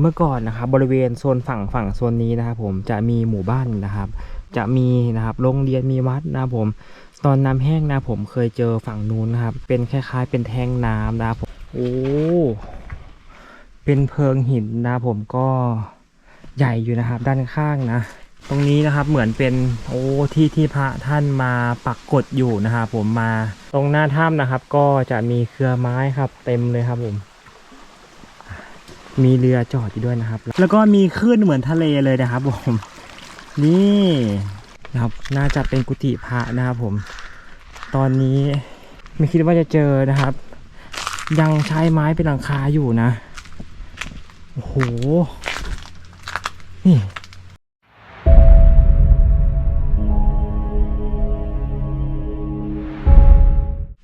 เมื่อก่อนนะครับบริเวณโซนฝั่งฝั่งโซนนี้นะครับผมจะมีหมู่บ้านนะครับ จะมีนะครับโรงเรียนมีวัดนะครับผม ตอนน้ำแห้งนะผมเคยเจอฝั่งนู้นนะครับ เป็นคล้ายๆ เป็นแท่งน้ำนะครับผมโอ้เป็นเพิงหินนะผมก็ใหญ่อยู่นะครับ ด้านข้างนะ ตรงนี้นะครับเหมือนเป็นโอ้ที่ที่พระท่านมาปักกดอยู่นะครับผมมา ตรงหน้าถ้ำนะครับ ก็จะมีเครือไม้ครับ เต็มเลยครับผม มีเรือจอดอยู่ด้วยนะครับ แล้วก็มีคลื่นเหมือนทะเลเลยนะครับผมนี่นะครับน่าจะเป็นกุฏิพระนะครับผม ตอนนี้ไม่คิดว่าจะเจอนะครับ ยังใช้ไม้เป็นหลังคาอยู่นะโอ้โหนี่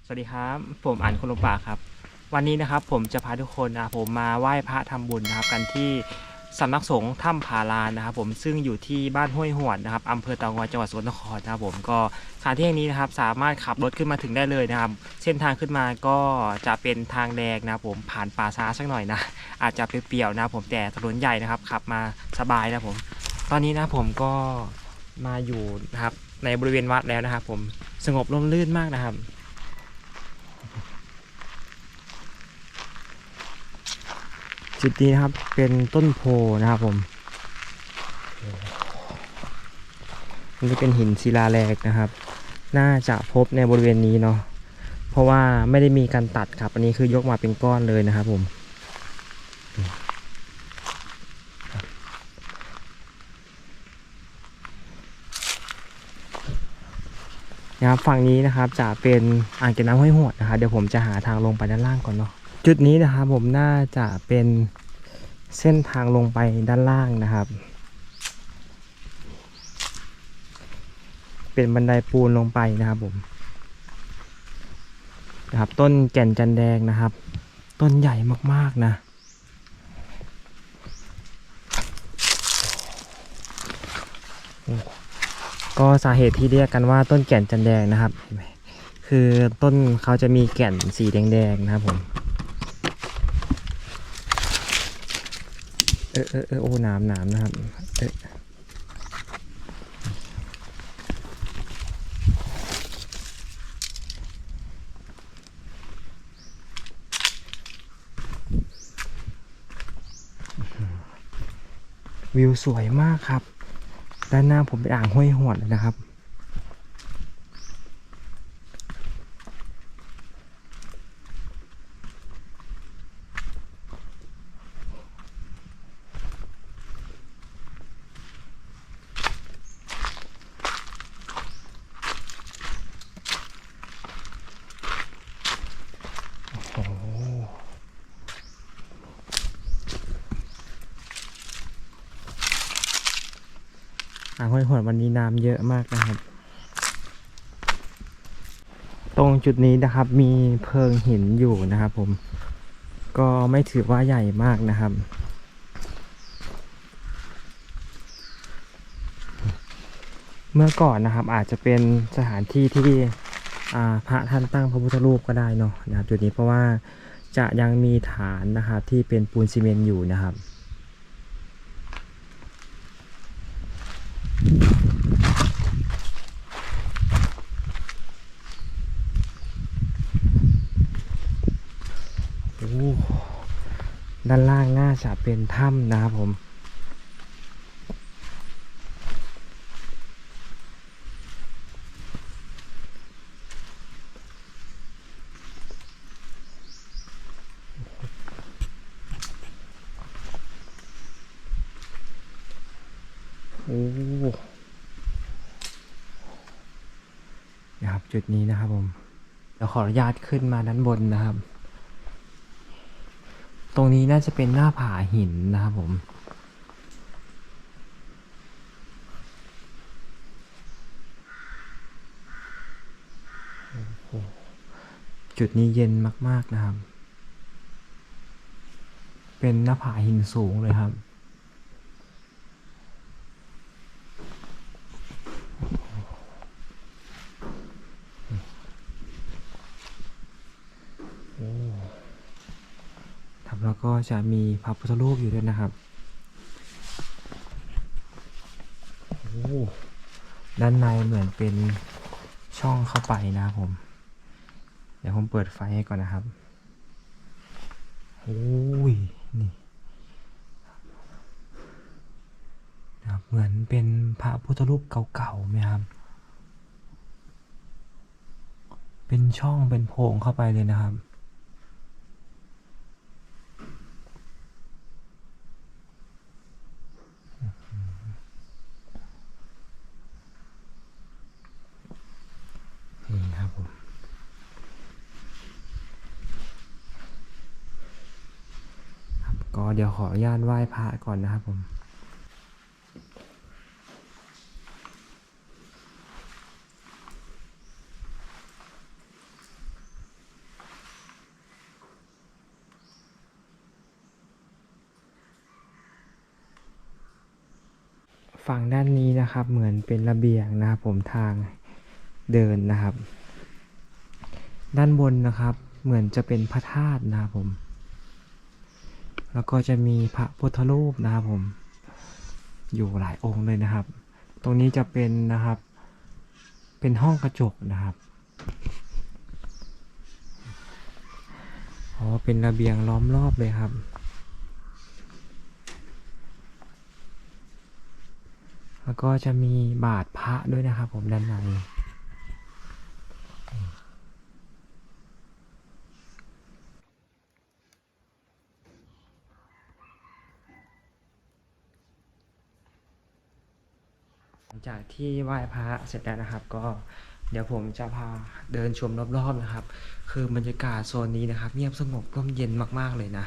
สวัสดีครับ ผมอันคนลมป่าครับ วันนี้นะครับผมจะพาทุกคนนะผมมาไหว้พระทำบุญนะครับ กันที่สำนักสงฆ์ถ้ำผาลานนะครับ ผมซึ่งอยู่ที่บ้านห้วยหวนนะครับอำเภอเตางอยจังหวัดสกลนครนะครับ ผมก็สถานที่แห่งนี้นะครับ สามารถขับรถขึ้นมาถึงได้เลยนะครับ เส้นทางขึ้นมาก็จะเป็นทางแดงนะผมผ่านป่าช้าสักหน่อยนะอาจจะเปรี่ยวๆนะผมแต่ถนนใหญ่นะครับ ขับมาสบายนะผม ตอนนี้นะผมก็มาอยู่นะครับในบริเวณวัดแล้วนะครับ ผมสงบร่มรื่นมากนะครับ จุดนี้นะครับเป็นต้นโพนะครับผมมันจะเป็นหินศิลาแรงนะครับ น่าจะพบในบริเวณนี้เนาะเพราะว่าไม่ได้มีการตัดครับ อันนี้คือยกมาเป็นก้อนเลยนะครับผมนะครับฝั่งนี้นะครับจะเป็นอ่างเก็บน้ำห้วยหวดนะครับเดี๋ยวผมจะหาทางลงไปด้านล่างก่อนเนาะ จุดนี้นะครับผมน่าจะเป็นเส้นทางลงไปด้านล่างนะครับ เป็นบันไดปูนลงไปนะครับผมนะครับ ต้นแก่นจันแดงนะครับ ต้นใหญ่มากๆนะ ก็สาเหตุที่เรียกกันว่าต้นแก่นจันแดงนะครับ คือต้นเขาจะมีแก่นสีแดงๆนะครับผม เออเออเออโอ้น้ำน้ำนะครับเออวิวสวยมากครับ ด้านหน้าผมเป็นอ่างห้วยหวดเลยนะครับ โอ้โห อ่างห้วยหวนวันนี้น้ำเยอะมากนะครับ ตรงจุดนี้นะครับมีเพิงหินอยู่นะครับผม ก็ไม่ถือว่าใหญ่มากนะครับ เมื่อก่อนนะครับอาจจะเป็นสถานที่ที่พระท่านตั้งพระพุทธรูปก็ได้เนาะนะครับ จุดนี้เพราะว่าจะยังมีฐานนะครับที่เป็นปูนซีเมนต์อยู่นะครับ โอ้ด้านล่างน่า จะเป็นถ้ำนะครับผม โอ้นะครับจุดนี้นะครับผมเดี๋ยวขออนุญาตขึ้นมาด้านบนนะครับ ตรงนี้น่าจะเป็นหน้าผาหินนะครับผมโอ้โหจุดนี้เย็นมาก ๆ นะครับ เป็นหน้าผาหินสูงเลยครับ โอ้ทำแล้ว ก็จะมีพระพุทธรูปอยู่ด้วยนะครับโอ้ด้านในเหมือนเป็นช่องเข้าไปนะครับผม เดี๋ยวผมเปิดไฟให้ก่อนนะครับโอ้ยนี่นะครับเหมือนเป็นพระพุทธรูปเก่าๆไหมครับ เป็นช่องเป็นโพรงเข้าไปเลยนะครับ นี่ครับผม ครับก็เดี๋ยวข ออนุญาตไหว้พระก่อนนะครับผมฝั่งด้านนี้นะครับเหมือนเป็นระเบียงนะครับผมทางเดินนะครับ ด้านบนนะครับเหมือนจะเป็นพระธาตุนะครับผม แล้วก็จะมีพระพุทธรูปนะครับผม อยู่หลายองค์เลยนะครับ ตรงนี้จะเป็นนะครับ เป็นห้องกระจกนะครับอ๋อเป็นระเบียงล้อมรอบเลยครับ แล้วก็จะมีบาทพระด้วยนะครับผมด้านใน หลังจากที่ไหว้พระเสร็จแล้วนะครับ ก็เดี๋ยวผมจะพาเดินชมรอบๆนะครับ คือบรรยากาศโซนนี้นะครับ เงียบสงบร่มเย็นมากๆเลยนะ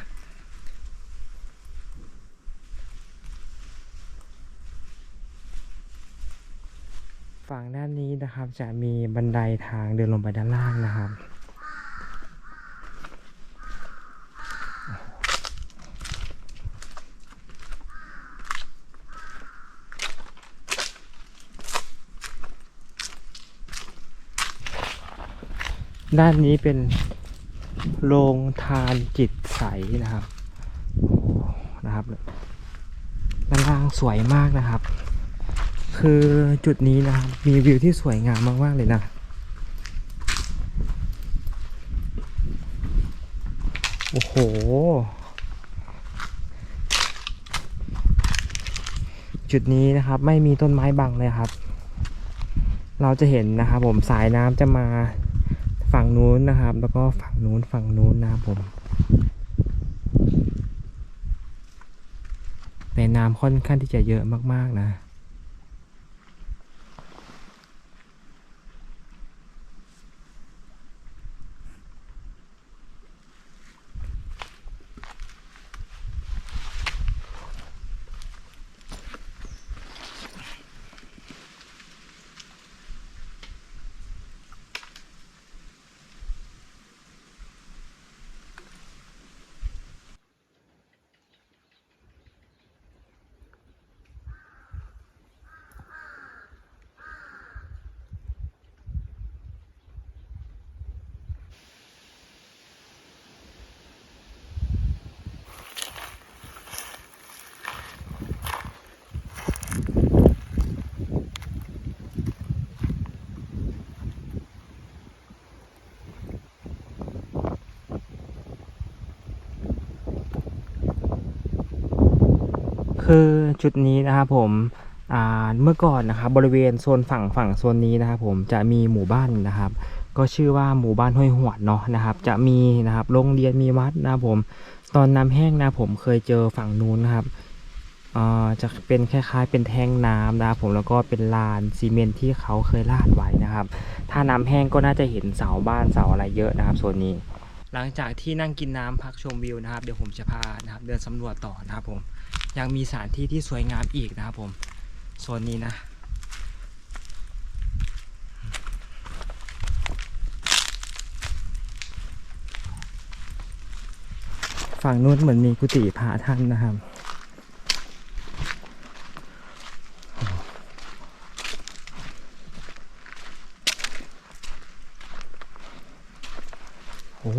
ฝั่งด้านนี้นะครับจะมีบันไดทางเดินลงไปด้านล่างนะครับ ด้านนี้เป็นโรงทานจิตใสนะครับนะครับด้านล่างสวยมากนะครับ คือจุดนี้นะครับมีวิวที่สวยงามมากๆเลยนะโอ้โห จุดนี้นะครับไม่มีต้นไม้บังเลยครับ เราจะเห็นนะครับผมสายน้ำจะมา ฝั่งนู้นนะครับ แล้วก็ฝั่งนู้นฝั่งนู้นนะครับผมแต่น้ำค่อนข้างที่จะเยอะมากๆนะ คือ จุดนี้นะครับผมเมื่อก่อนนะครับบริเวณโซนฝั่งฝั่งโซนนี้นะครับผมจะมีหมู่บ้านนะครับ ก็ชื่อว่าหมู่บ้านห้วยหวดเนาะนะครับ จะมีนะครับโรงเรียนมีวัดนะครับผมตอนน้ำแห้งนะผมเคยเจอฝั่งนู้นนะครับจะเป็นคล้ายๆเป็นแท่งน้ำนะครับผมแล้วก็เป็นลานซีเมนที่เขาเคยลาดไว้นะครับ ถ้าน้ำแห้งก็น่าจะเห็นเสาบ้านเสาอะไรเยอะนะครับโซนนี้ หลังจากที่นั่งกินน้ำพักชมวิวนะครับ เดี๋ยวผมจะพานะครับเดินสำรวจต่อนะครับผม ยังมีสถานที่ที่สวยงามอีกนะครับผมโซนนี้นะฝั่งนู้นเหมือนมีกุฏิพระท่านนะครับ โอ้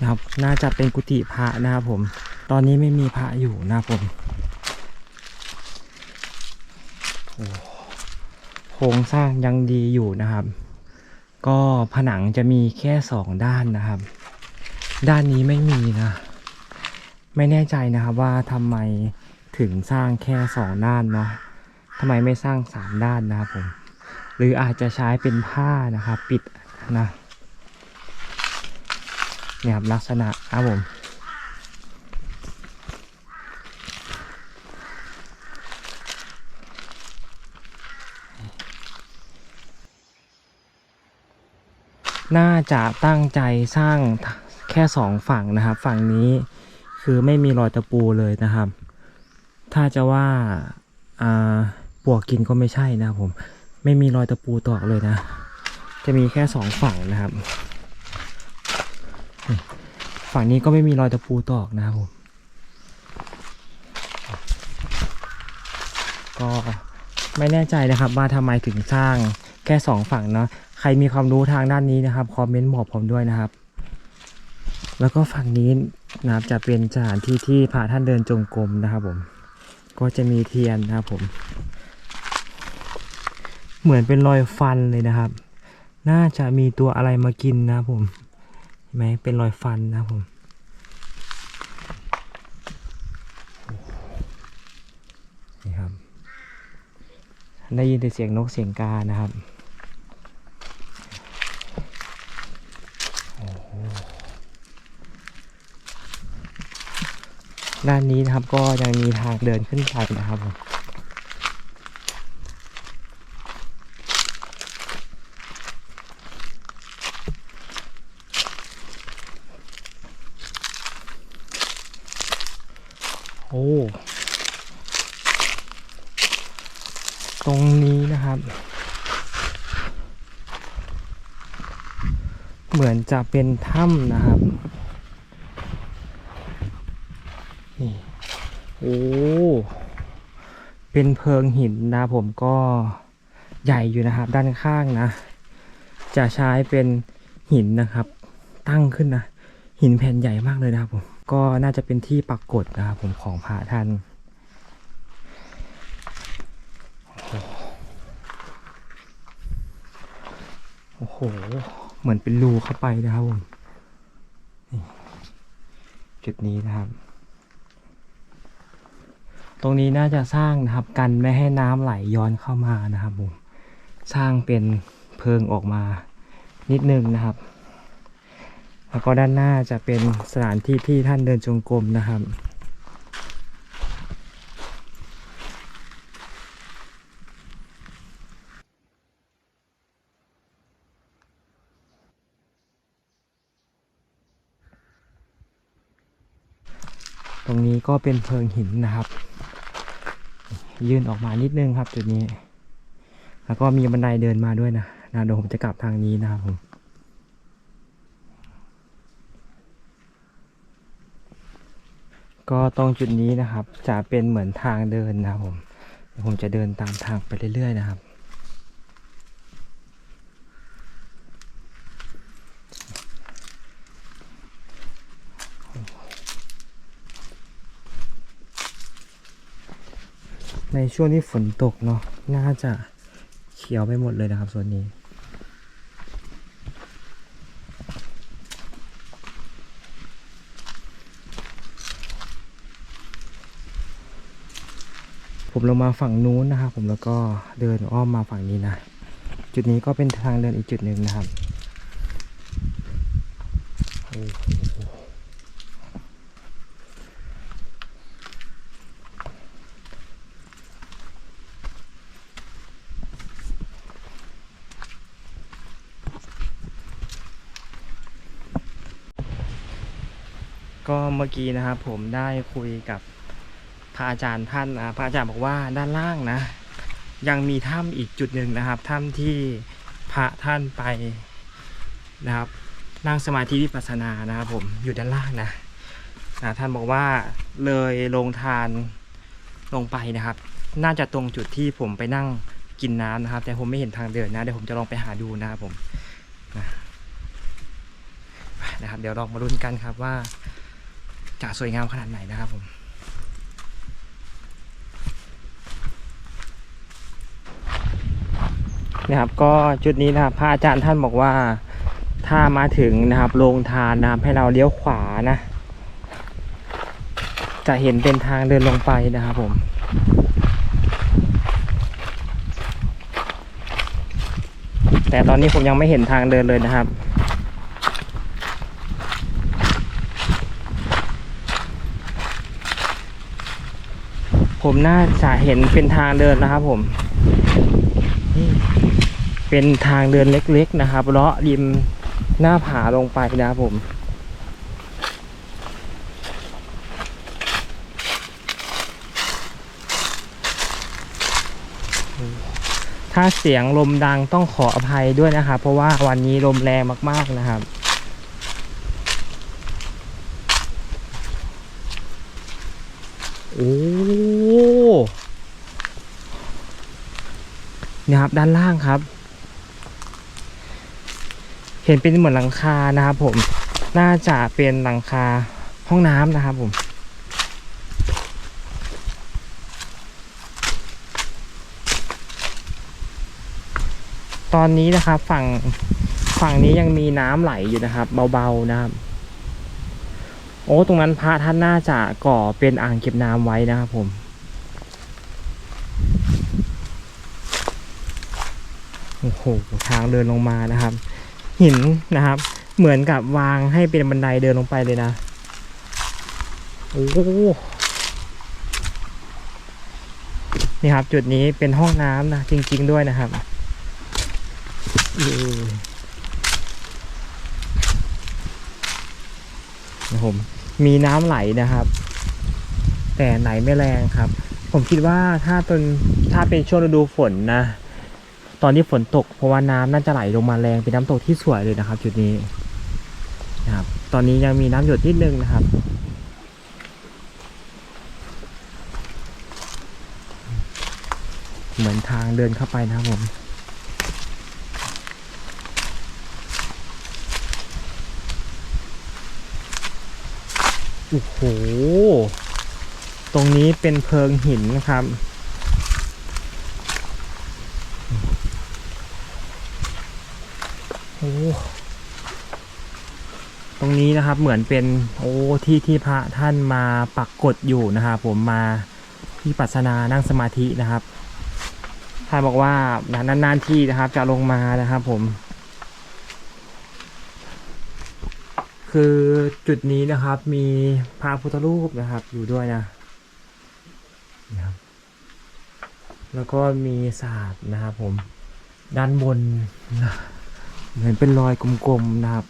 นะครับ น่าจะเป็นกุฏิพระนะครับผม ตอนนี้ไม่มีพระอยู่นะครับผมโครงสร้างยังดีอยู่นะครับ ก็ผนังจะมีแค่สองด้านนะครับ ด้านนี้ไม่มีนะ ไม่แน่ใจนะครับว่าทำไมถึงสร้างแค่สองด้านเนาะทำไมไม่สร้างสามด้านนะครับผม หรืออาจจะใช้เป็นผ้านะครับ ปิดนะ นี่ครับลักษณะครับผมน่าจะตั้งใจสร้างแค่สองฝั่งนะครับ ฝั่งนี้คือไม่มีรอยตะปูเลยนะครับ ถ้าจะว่าอ่าปวกกินก็ไม่ใช่นะครับผม ไม่มีรอยตะปูตอกเลยนะ จะมีแค่สองฝั่งนะครับ ฝั่งนี้ก็ไม่มีรอยตะปูตอกนะครับผม ก็ไม่แน่ใจนะครับว่าทำไมถึงสร้างแค่สองฝั่งเนาะ ใครมีความรู้ทางด้านนี้นะครับคอมเมนต์บอกผมด้วยนะครับ แล้วก็ฝั่งนี้นะครับจะเป็นสถานที่ที่พระท่านเดินจงกรมนะครับผม ก็จะมีเทียนนะครับผม เหมือนเป็นรอยฟันเลยนะครับ น่าจะมีตัวอะไรมากินนะครับผม เห็นไหมเป็นรอยฟันนะครับผมนี่ครับ ได้ยินแต่เสียงนกเสียงกานะครับด้านนี้นะครับก็ยังมีทางเดินขึ้นไปนะครับผมโอ้ ตรงนี้นะครับ เหมือน จะเป็นถ้ำนะครับ นี่ โอ้ เป็นเพิงหินนะผมก็ใหญ่อยู่นะครับ ด้านข้างนะ จะใช้เป็นหินนะครับ ตั้งขึ้นนะ หินแผ่นใหญ่มากเลยนะครับผม ก็น่าจะเป็นที่ปักกฏนะครับผมของพระท่านโอ้โห เหมือนเป็นรูเข้าไปนะครับผมจุดนี้นะครับ ตรงนี้น่าจะสร้างนะครับกันไม่ให้น้ำไหลย้อนเข้ามานะครับผมสร้างเป็นเพิงออกมานิดนึงนะครับ แล้วก็ด้านหน้าจะเป็นสถานที่ที่ท่านเดินจงกรมนะครับ ตรงนี้ก็เป็นเพิงหินนะครับ ยื่นออกมานิดนึงครับจุดนี้ แล้วก็มีบันไดเดินมาด้วยนะนะเดี๋ยวผมจะกลับทางนี้นะครับผมก็ตรงจุดนี้นะครับ จะเป็นเหมือนทางเดินนะครับผมผมจะเดินตามทางไปเรื่อยๆนะครับ ในช่วงที่ฝนตกเนาะน่าจะเขียวไปหมดเลยนะครับส่วนนี้ผมลงมาฝั่งนู้นนะครับผมแล้วก็เดินอ้อมมาฝั่งนี้นะ จุดนี้ก็เป็นทางเดินอีกจุดหนึ่งนะครับโอ้โหก็ เมื่อกี้นะครับ ผมได้คุยกับพระอาจารย์ท่านนะพระอาจารย์บอกว่าด้านล่างนะ ยังมีถ้ำอีกจุดหนึ่งนะครับถ้ำที่พระท่านไปนะครับนั่งสมาธิวิปัสสนานะครับผมอยู่ด้านล่างนะนะท่านบอกว่าเลยลงทานลงไปนะครับ น่าจะตรงจุดที่ผมไปนั่งกินน้ำนะครับ แต่ผมไม่เห็นทางเดินนะเดี๋ยวผมจะลองไปหาดูนะครับผมนะนะครับเดี๋ยวลองมาลุ้นกันครับว่า จะสวยงามขนาดไหนนะครับผมนะครับก็จุดนี้นะครับพระอาจารย์ท่านบอกว่าถ้ามาถึงนะครับโรงทานนะครับให้เราเลี้ยวขวานะ จะเห็นเป็นทางเดินลงไปนะครับผมแต่ตอนนี้ผมยังไม่เห็นทางเดินเลยนะครับ ผมน่าจะเห็นเป็นทางเดินนะครับ ผมเป็นทางเดินเล็กๆนะครับเลาะริมหน้าผาลงไปนะครับผมถ้าเสียงลมดังต้องขออภัยด้วยนะครับ เพราะว่าวันนี้ลมแรงมากๆนะครับ โอ้เนี่ยครับ ด้านล่างครับ เห็นเป็นเหมือนหลังคานะครับผมน่าจะเป็นหลังคาห้องน้ำนะครับผมตอนนี้นะครับฝั่งฝั่งนี้ยังมีน้ำไหลอยู่นะครับ เบาๆนะครับ โอ้ตรงนั้นพระท่านน่าจะก่อเป็นอ่างเก็บน้ำไว้นะครับผม โอ้โหทางเดินลงมานะครับ หินนะครับ เหมือนกับวางให้เป็นบันไดเดินลงไปเลยนะโอ้โหนี่ครับ จุดนี้เป็นห้องน้ำนะจริง ๆ ด้วยนะครับเออนะผมมีน้ำไหลนะครับ แต่ไหลไม่แรงครับ ผมคิดว่าถ้าเป็นถ้าเป็นช่วงฤดูฝนนะ ตอนที่ฝนตกเพราะว่าน้ำน่าจะไหลลงมาแรงเป็นน้ำตกที่สวยเลยนะครับ จุดนี้นะครับ ตอนนี้ยังมีน้ำหยดนิดนึงนะครับ เหมือนทางเดินเข้าไปนะครับผมโอ้โห ตรงนี้เป็นเพิงหินนะครับ โอ้ ตรงนี้นะครับเหมือนเป็นโอ้ที่ที่พระท่านมาปักกฎอยู่นะครับผมมาที่ปัสนานั่งสมาธินะครับท่านบอกว่านานๆที่นะครับ จะลงมานะครับผม คือจุดนี้นะครับ มีพระพุทธรูปนะครับ อยู่ด้วยนะนะครับแล้วก็มีศาสตร์นะครับผมด้านบนนะ เหมือนเป็นรอยกลมๆนะครับ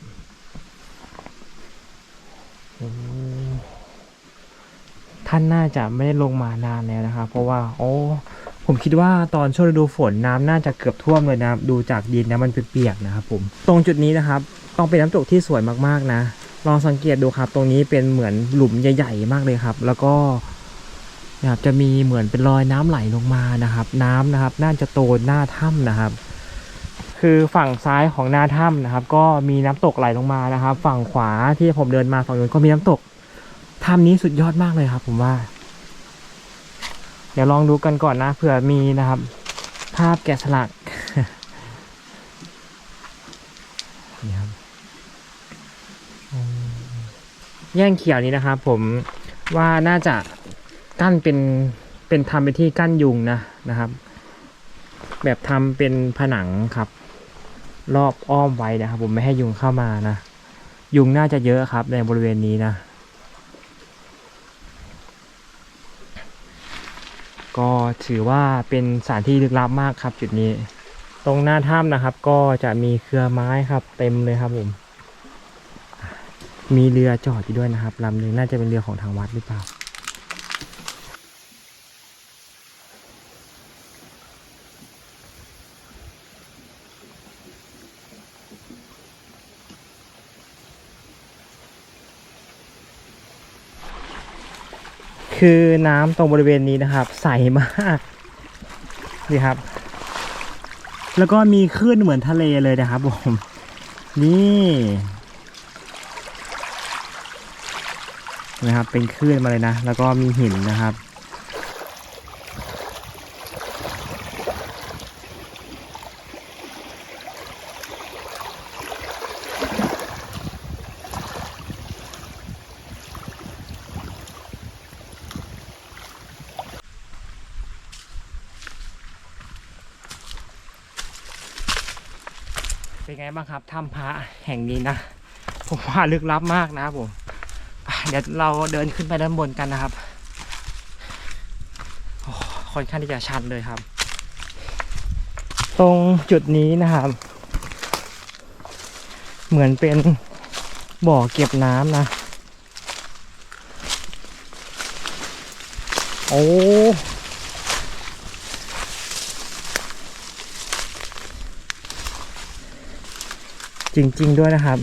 ท่านน่าจะไม่ได้ลงมานานแล้วนะครับ เพราะว่า โอ้ผมคิดว่าตอนช่วงฤดูฝนน้ำน่าจะเกือบท่วมเลยนะครับ ดูจากดินนะมันเปียกๆนะครับ ผม ตรงจุดนี้นะครับ ต้องเป็นน้ำตกที่สวยมากๆนะลองสังเกตดูครับ ตรงนี้เป็นเหมือนหลุมใหญ่ ๆ มากเลยครับ แล้วก็นะครับจะมีเหมือนเป็นรอยน้ำไหลลงมานะครับ น้ำนะครับ น่าจะโตหน้าถ้ำนะครับ คือฝั่งซ้ายของหน้าถ้ำนะครับ ก็มีน้ำตกไหลลงมานะครับ ฝั่งขวาที่ผมเดินมาฝั่งนู้นก็มีน้ำตกถ้ำนี้สุดยอดมากเลยครับ ผมว่า เดี๋ยวลองดูกันก่อนนะเผื่อมีนะครับ ภาพแกะสลักนี่ครับแย่งเขียวนี้นะครับ ผมว่าน่าจะกั้นเป็นเป็นทำเป็นที่กั้นยุงนะนะครับ แบบทำเป็นผนังครับ รอบอ้อมไว้นะครับ ผมไม่ให้ยุงเข้ามานะ ยุงน่าจะเยอะครับ ในบริเวณนี้นะ ก็ถือว่าเป็นสถานที่ลึกลับมากครับ จุดนี้ ตรงหน้าถ้ำนะครับ ก็จะมีเครือไม้ครับ เต็มเลยครับผมมีเรือจอดอยู่ด้วยนะครับลำหนึ่งน่าจะเป็นเรือของทางวัดหรือเปล่า คือน้ำตรงบริเวณนี้นะครับ ใสมากนี่ครับ แล้วก็มีคลื่นเหมือนทะเลเลยนะครับผมนี่นะครับเป็นคลื่นมาเลยนะ แล้วก็มีหินนะครับ ถ้ำพระแห่งนี้นะ ผมว่าลึกลับมากนะผมเดี๋ยวเราเดินขึ้นไปด้านบนกันนะครับค่อนข้างที่จะชันเลยครับ ตรงจุดนี้นะครับ เหมือนเป็นบ่อเก็บน้ำนะ โอ้ จริง ๆ ด้วยนะครับ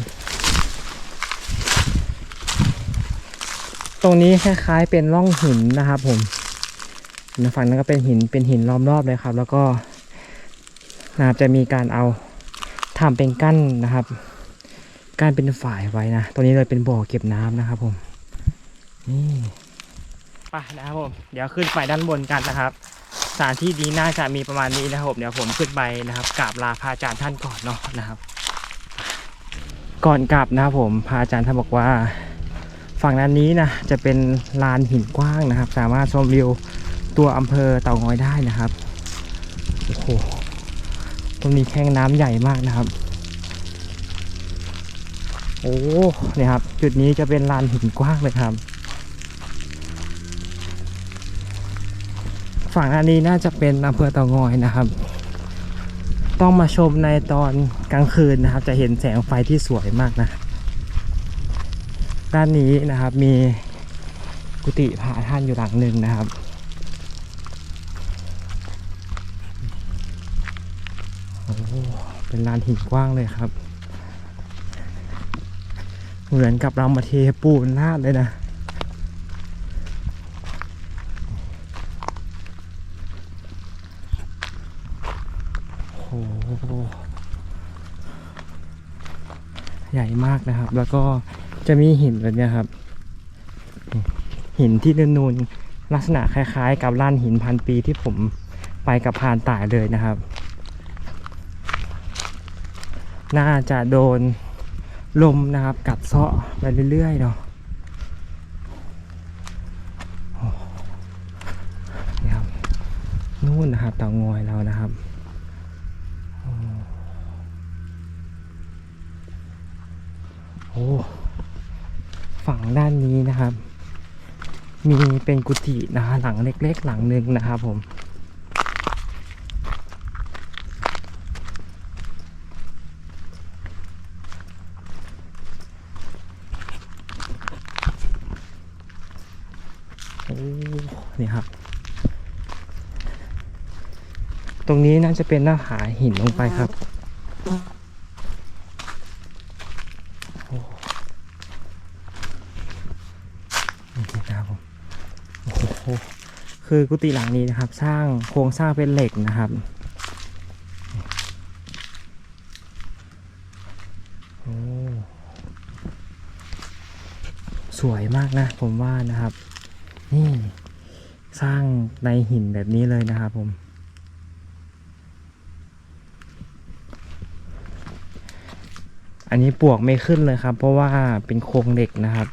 ตรงนี้คล้ายๆเป็นร่องหินนะครับ ผมฝั่งนั้นก็เป็นหินเป็นหินล้อมรอบเลยครับ แล้วก็นะครับจะมีการเอาทำเป็นกั้นนะครับกั้นเป็นฝ่ายไว้นะตรงนี้เลยเป็นบ่อเก็บน้ำนะครับ ผม นี่ไปนะครับผมเดี๋ยวขึ้นไปด้านบนกันนะครับสถานที่นี้น่าจะมีประมาณนี้นะครับผมเดี๋ยวผมขึ้นไปนะครับกราบลาพระอาจารย์ท่านก่อนเนาะนะครับ ก่อนกลับนะครับผมพระอาจารย์ท่านบอกว่า ฝั่งด้านนี้นะจะเป็นลานหินกว้างนะครับ สามารถชมวิวตัวอำเภอเต่างอยได้นะครับโอ้โหตรงนี้แข้งน้ำใหญ่มากนะครับ โอ้เนี่ยครับ จุดนี้จะเป็นลานหินกว้างเลยครับฝั่งอันนี้น่าจะเป็นอำเภอเต่างอยนะครับ ต้องมาชมในตอนกลางคืนนะครับ จะเห็นแสงไฟที่สวยมากนะ ด้านนี้นะครับมีกุฏิพระท่านอยู่หลังหนึ่งนะครับโอ้เป็นลานหินกว้างเลยครับ เหมือนกับเรามาเทปูนลาดเลยนะ หใหญ่มากนะครับ แล้วก็จะมีหินแบบนี้ครับ หินที่นูนๆลักษณะคล้าย ๆ กับล้านหินพันปีที่ผมไปกับพานต่ายเลยนะครับ น่าจะโดนลมนะครับ กัดเซาะไปเรื่อยๆเนาะนี่ครับนู่นนะครับเตางอยเรานะครับ ฝั่งด้านนี้นะครับ มีเป็นกุฏินะฮะหลังเล็ก ๆ หลังหนึ่งนะครับผมโอ้นี่ครับ ตรงนี้น่าจะเป็นหน้าผาหินลงไปครับ นี่นะครับผมโอ้โห คือกุฏิหลังนี้นะครับ สร้างโครงสร้างเป็นเหล็กนะครับโอ้สวยมากนะผมว่านะครับ นี่สร้างในหินแบบนี้เลยนะครับผมอันนี้ปวกไม่ขึ้นเลยครับ เพราะว่าเป็นโครงเหล็กนะครับ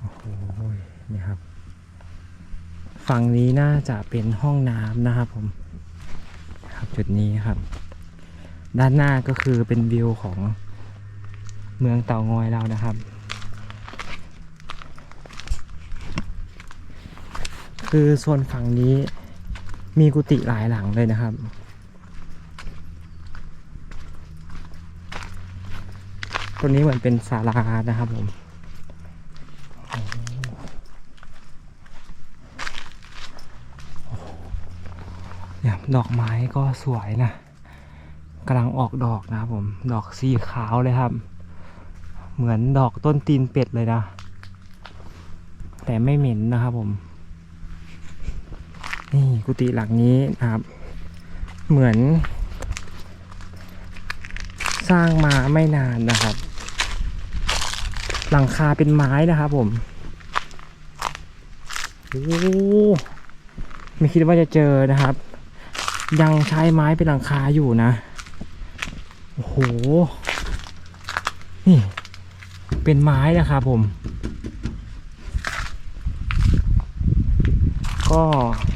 โอ้โหนี่ครับ ฝั่งนี้น่าจะเป็นห้องน้ำนะครับผมครับจุดนี้ครับ ด้านหน้าก็คือเป็นวิวของเมืองเต่างอยเรานะครับ คือโซนฝั่งนี้มีกุฏิหลายหลังเลยนะครับ ตัวนี้เหมือนเป็นศาลานะครับผม เนี่ย ดอกไม้ก็สวยนะกำลังออกดอกนะครับผม ดอกสีขาวเลยครับ เหมือนดอกต้นตีนเป็ดเลยนะ แต่ไม่เหม็นนะครับผม นี่กุฏิหลังนี้นะครับ เหมือน สร้างมาไม่นานนะครับ หลังคาเป็นไม้นะครับผมโอ้ไม่คิดว่าจะเจอนะครับ ยังใช้ไม้เป็นหลังคาอยู่นะ โอ้โห นี่ เป็นไม้นะครับผม ก็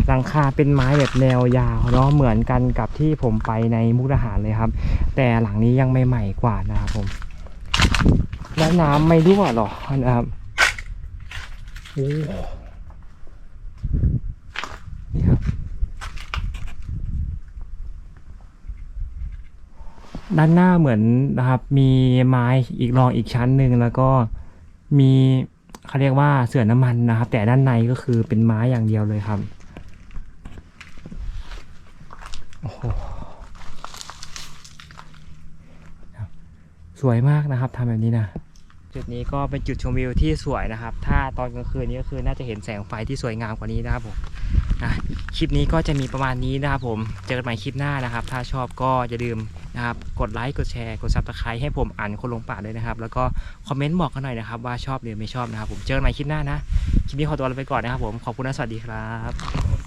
หลังคาเป็นไม้แบบแนวยาวเนาะเหมือนกันกับที่ผมไปในมุกดาหารเลยครับ แต่หลังนี้ยังไม่ใหม่กว่านะครับผม แล้วน้ำไม่รั่วหรอนะครับโอ้นี่ครับ ด้านหน้าเหมือนนะครับ มีไม้อีกรองอีกชั้นหนึ่งแล้วก็มีเขาเรียกว่าเสื่อน้ำมันนะครับ แต่ด้านในก็คือเป็นไม้อย่างเดียวเลยครับโอ้โหสวยมากนะครับทำแบบนี้นะจุดนี้ก็เป็นจุดชมวิวที่สวยนะครับ ถ้าตอนกลางคืนนี้ก็คือน่าจะเห็นแสงไฟที่สวยงามกว่านี้นะครับผม นะคลิปนี้ก็จะมีประมาณนี้นะครับผมเจอกันใหม่คลิปหน้านะครับ ถ้าชอบก็อย่าลืมนะครับกดไลค์กดแชร์กดซับสไครต์ให้ผมอ่านคนลงป่าด้วยนะครับ แล้วก็คอมเมนต์บอกกันหน่อยนะครับว่าชอบหรือไม่ชอบนะครับผมเจอกันใหม่คลิปหน้านะคลิปนี้ขอตัวลาไปก่อนนะครับผมขอบคุณและสวัสดีครับ